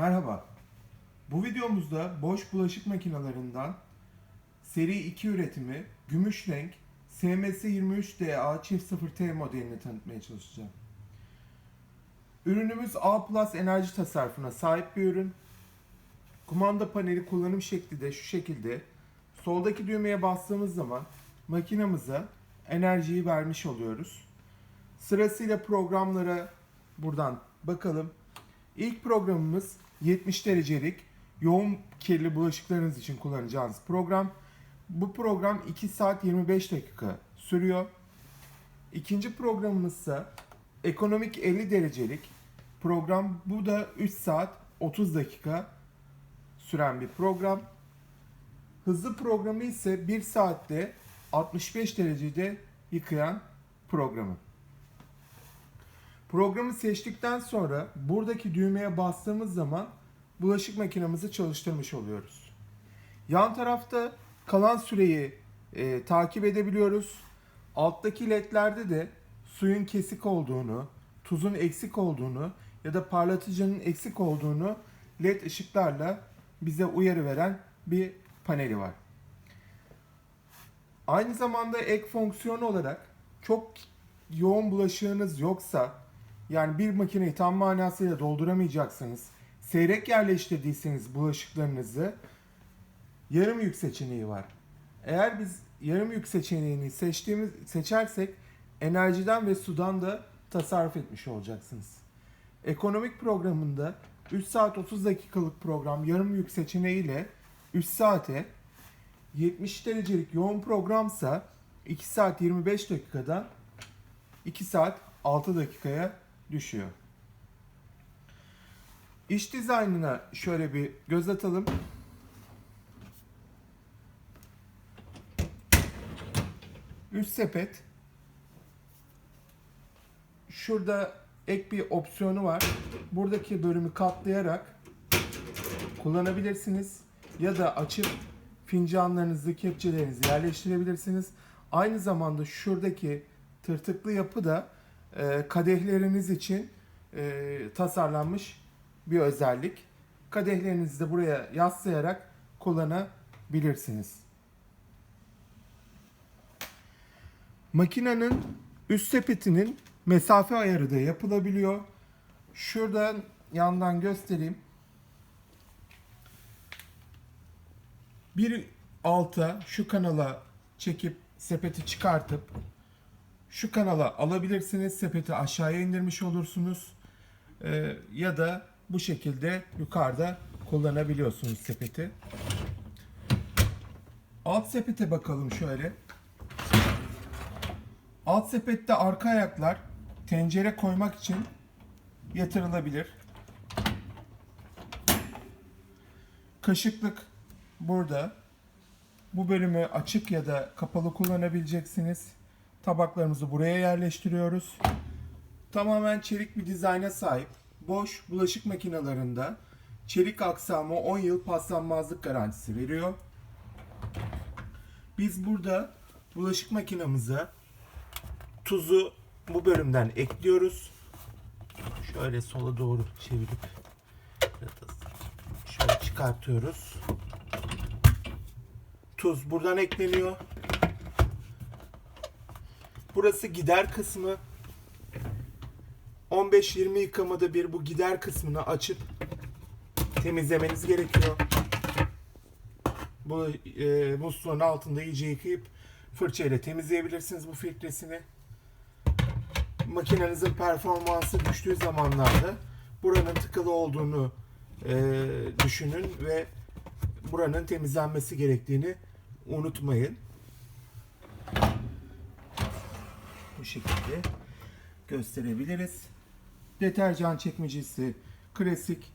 Merhaba. Bu videomuzda boş bulaşık makinelerinden seri 2 üretimi gümüş renk SMS 23DA çift 0T modelini tanıtmaya çalışacağım. Ürünümüz A Plus enerji tasarrufuna sahip bir ürün. Kumanda paneli kullanım şekli de şu şekilde. Soldaki düğmeye bastığımız zaman makinamıza enerjiyi vermiş oluyoruz. Sırasıyla programlara buradan bakalım. İlk programımız 70 derecelik yoğun kirli bulaşıklarınız için kullanacağınız program. Bu program 2 saat 25 dakika sürüyor. İkinci programımız ise ekonomik 50 derecelik program. Bu da 3 saat 30 dakika süren bir program. Hızlı programı ise 1 saatte 65 derecede yıkayan programı. Programı seçtikten sonra buradaki düğmeye bastığımız zaman bulaşık makinemizi çalıştırmış oluyoruz. Yan tarafta kalan süreyi e, takip edebiliyoruz. Alttaki ledlerde de suyun kesik olduğunu, tuzun eksik olduğunu ya da parlatıcının eksik olduğunu led ışıklarla bize uyarı veren bir paneli var. Aynı zamanda ek fonksiyon olarak çok yoğun bulaşığınız yoksa yani bir makineyi tam manasıyla dolduramayacaksınız. Seyrek yerleştirdiyseniz bulaşıklarınızı yarım yük seçeneği var. Eğer biz yarım yük seçeneğini seçtiğimiz seçersek enerjiden ve sudan da tasarruf etmiş olacaksınız. Ekonomik programında 3 saat 30 dakikalık program yarım yük seçeneğiyle 3 saate 70 derecelik yoğun programsa 2 saat 25 dakikadan 2 saat 6 dakikaya düşüyor. İş dizaynına şöyle bir göz atalım. Üst sepet. Şurada ek bir opsiyonu var. Buradaki bölümü katlayarak kullanabilirsiniz. Ya da açıp fincanlarınızı, kepçelerinizi yerleştirebilirsiniz. Aynı zamanda şuradaki tırtıklı yapı da e, kadehleriniz için e, tasarlanmış bir özellik. Kadehlerinizi de buraya yaslayarak kullanabilirsiniz. Makinenin üst sepetinin mesafe ayarı da yapılabiliyor. Şuradan yandan göstereyim. Bir alta şu kanala çekip sepeti çıkartıp şu kanala alabilirsiniz. Sepeti aşağıya indirmiş olursunuz. Ee, ya da bu şekilde yukarıda kullanabiliyorsunuz sepeti. Alt sepete bakalım şöyle. Alt sepette arka ayaklar tencere koymak için yatırılabilir. Kaşıklık burada. Bu bölümü açık ya da kapalı kullanabileceksiniz. Tabaklarımızı buraya yerleştiriyoruz. Tamamen çelik bir dizayna sahip. Boş bulaşık makinelerinde çelik aksamı 10 yıl paslanmazlık garantisi veriyor. Biz burada bulaşık makinamıza tuzu bu bölümden ekliyoruz. Şöyle sola doğru çevirip şöyle çıkartıyoruz. Tuz buradan ekleniyor. Burası gider kısmı. 15-20 yıkamada bir bu gider kısmını açıp temizlemeniz gerekiyor. Bu e, musluğun altında iyice yıkayıp fırçayla temizleyebilirsiniz bu filtresini. Makinenizin performansı düştüğü zamanlarda buranın tıkalı olduğunu e, düşünün ve buranın temizlenmesi gerektiğini unutmayın. Bu şekilde gösterebiliriz. Deterjan çekmecesi klasik.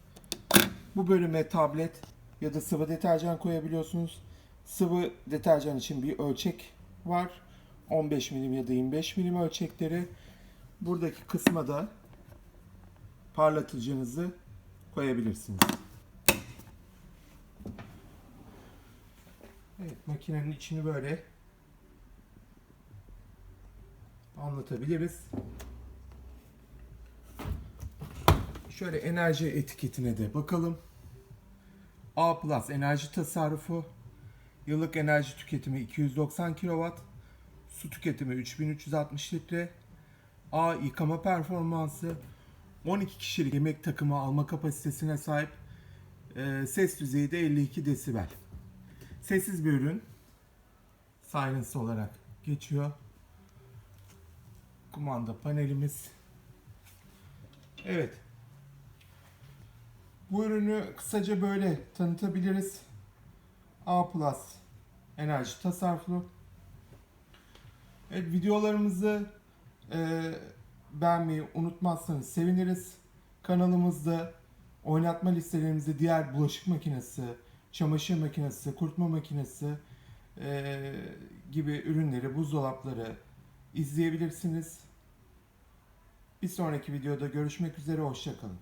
Bu bölüme tablet ya da sıvı deterjan koyabiliyorsunuz. Sıvı deterjan için bir ölçek var. 15 milim ya da 25 milim ölçekleri. Buradaki kısma da parlatıcınızı koyabilirsiniz. Evet, makinenin içini böyle anlatabiliriz. Şöyle enerji etiketine de bakalım. A Plus enerji tasarrufu. Yıllık enerji tüketimi 290 kW. Su tüketimi 3360 litre. A yıkama performansı. 12 kişilik yemek takımı alma kapasitesine sahip. Ee, ses düzeyi de 52 desibel. Sessiz bir ürün. Silence olarak geçiyor. Kumanda panelimiz. Evet. Bu ürünü kısaca böyle tanıtabiliriz. A Plus enerji tasarruflu. Evet, videolarımızı e, beğenmeyi unutmazsanız seviniriz. Kanalımızda oynatma listelerimizde diğer bulaşık makinesi, çamaşır makinesi, kurutma makinesi e, gibi ürünleri, buzdolapları izleyebilirsiniz. Bir sonraki videoda görüşmek üzere, hoşçakalın.